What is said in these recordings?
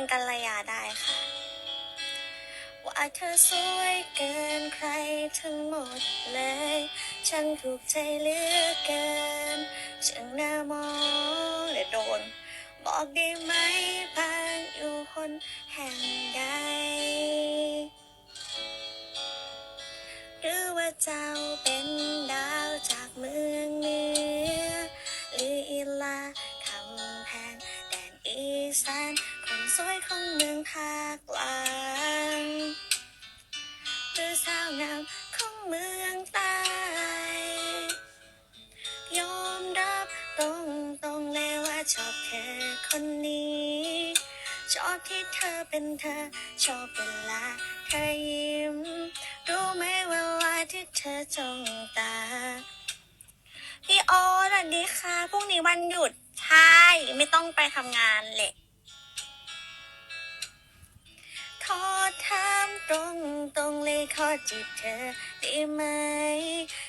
งกัลยาได้ค่ะ ว่าเธอสวยเกินใครทั้งหมดเลย ฉันถูกใจเหลือเกินช่างน่ามองและโดน บอกได้ไหมบ้านอยู่คนแห่งใดหรือว่าเจ้าเป็นดาวจากเมืองเหนือหรืออีลาคำแพงแดนอีสาน วยของเมืองภาคกลางหรือสาวงามของเมืองใต้ยอมรับตรงตรงเลยว่าชอบเธอคนนี้ ชอบที่เธอเป็นเธอ ชอบเวลาเธอยิ้ม รู้ไหมเวลาที่เธอจ้องตาพี่โอสวัสดีค่ะ พรุ่งนี้วันหยุด ใช่ ไม่ต้องไปทำงานแหละ อถามตรงตรงๆเลยขอจีบเธอได้ไหม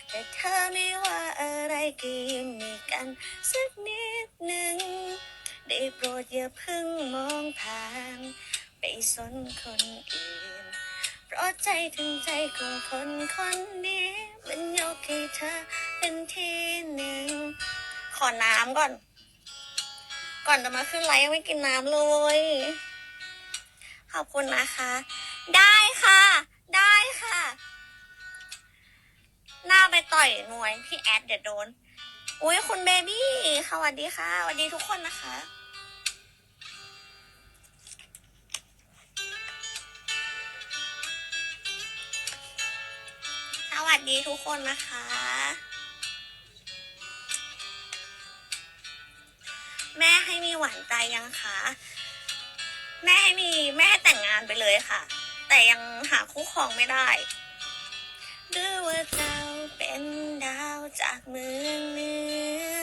แต่เธอไม่ว่าอะไรก็ยังมีกันสักนิดหนึ่ง ได้โปรดอย่าเพิ่งมองผ่าน ไปสนคนอื่น เพราะใจถึงใจของคนคนนี้ มันยกให้เธอเป็นที่หนึ่ง ขอน้ำก่อน ก่อนจะมาขึ้นไลฟ์ไม่กินน้ำเลย ขอบคุณนะคะ ได้ค่ะ ได้ค่ะ หน้าไปต่อยหน่วยพี่แอดเดี๋ยวโดน อุ้ยคุณเบบี้สวัสดีค่ะสวัสดีทุกคนนะคะสวัสดีทุกคนนะคะ แม่ให้มีหวานใจยังคะ แม่ให้มีแม่ให้แต่งงานไปเลยค่ะ แต่ยังหาคู่ครองไม่ได้หรือว่าเจ้าเป็นดาวจากเมืองเหนือ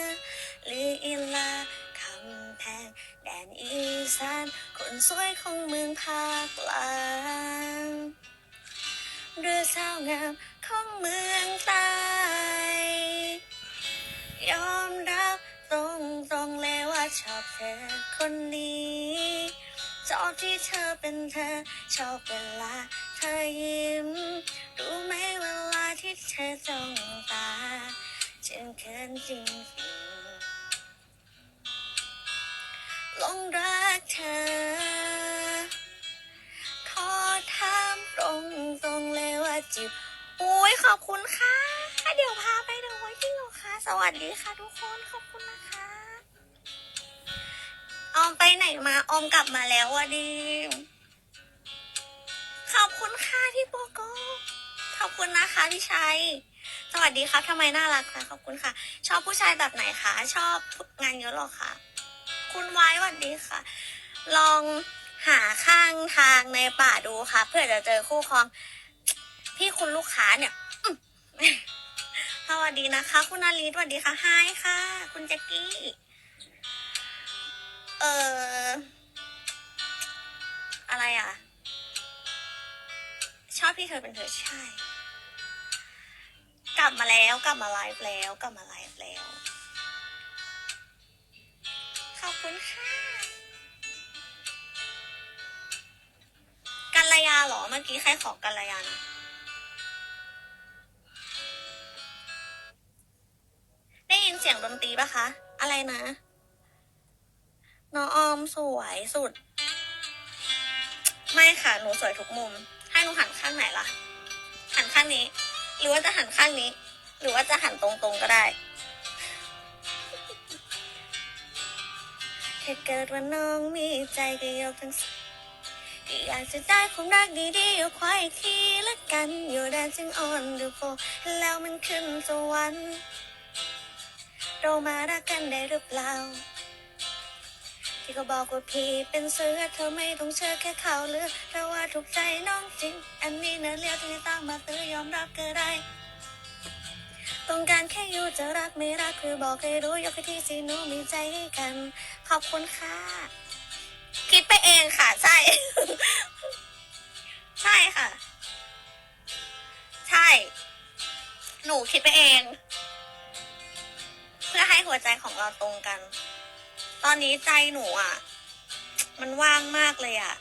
หรืออีลาคำแพงแดนอีสานคนสวยของเมืองภาคกลางหรือสาวงามของเมืองใต้ยอมรับตรงตรงๆเลยว่าชอบเธอคนนี้ ชอบที่เธอเป็นเธอ ชอบเวลาเธอยิ้ม รู้ไหมเวลาที่เธอจ้องตาฉันเขินจริงๆหลงรักเธอ ขอถามตรงตรงเลยว่าจิบโอ้ยขอบคุณค่ะ เดี๋ยวพาไปเดูไว้ที่เหรอคะ สวัสดีค่ะทุกคนขอบคุณนะคะ ออมไปไหนมาออมกลับมาแล้วอะดิขอบคุณค่ะพี่โปโกขอบคุณนะคะพี่ชัย สวัสดีครับทำไมน่ารักคะขอบคุณค่ะ ชอบผู้ชายแบบไหนคะ ชอบงานเยอะหรอคะคุณไว้สวัสดีค่ะ ลองหาข้างทางในป่าดูค่ะ เพื่อจะเจอคู่ครอง พี่คุณลูกค้าเนี่ยสวัสดีนะคะ คุณนาลีสวัสดีค่ะไฮค่ะ คุณแจ็กกี้ เอออะไรอะ ชอบที่เธอเป็นเธอใช่ กลับมาแล้วกลับมาไลฟ์แล้วกลับมาไลฟ์แล้ว ขอบคุณค่ะกัลยาเหรอเมื่อกี้ใครขอกัลยานะได้ยินเสียงดนตรีปะคะ อะไรนะ สวยสุด ไม่ค่ะ หนูสวยทุกมุม ให้หนูหันข้างไหนล่ะ หันข้างนี้ หรือว่าจะหันข้างนี้ หรือว่าจะหันตรงๆก็ได้ถ้าเกิดว่าน้องมีใจก็ยกทั้งสองอยากจะได้ความรักดีๆเอาควายอีกทีละกัน อยู่แดนจึงออนดูโฟแล้วมันขึ้นสวรรค์เรามารักกันได้หรือเปล่า ที่เขาบอกว่าพี่เป็นเสือเธอไม่ต้องเชื่อแค่เขาวลือแต่ว่าถูกใจน้องจริง อันนี้เนื้อเรียวที่ตั้งมาตื้อยอมรับก็ได้ต้องการแค่อยู่จะรักไม่รักคือบอกให้รู้ยกให้ที่สิหนูมีใจให้กัน ขอบคุณค่ะ คิดไปเองค่ะ ใช่ ใช่ค่ะ ใช่ หนูคิดไปเอง เพื่อให้หัวใจของเราตรงกัน ตอนนี้ใจหนูอะ มันว่างมากเลยอะ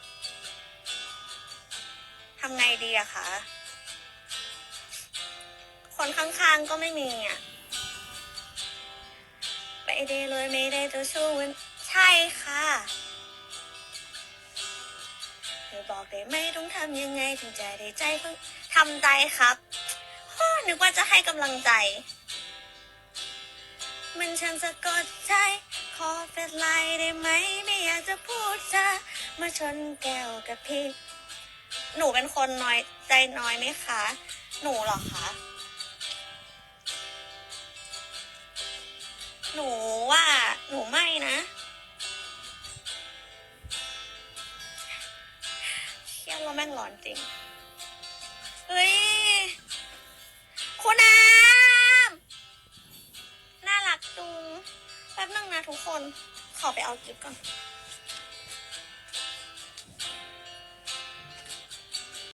ทำไงดีอะคะ คนข้างๆก็ไม่มีอะไปได้เลยไม่ได้จะชู้วันใช่ค่ะเธอบอกได้ไหมต้องทำยังไงถึงจะได้ใจคนทำใจครับนึกว่าจะให้กำลังใจ มันฉันสะกดใจ ขอเฟซไลน์ได้ไหม ไม่อยากจะพูดจามาชนแก้วกับพี่ หนูเป็นคนน้อยใจน้อยไหมคะ หนูเหรอคะ หนูว่าหนูไม่นะเชี่ยว่าแม่งร้อนจริง เฮ้ย คุณน้ำน่า ขอไปเอากิฟต์ก่อน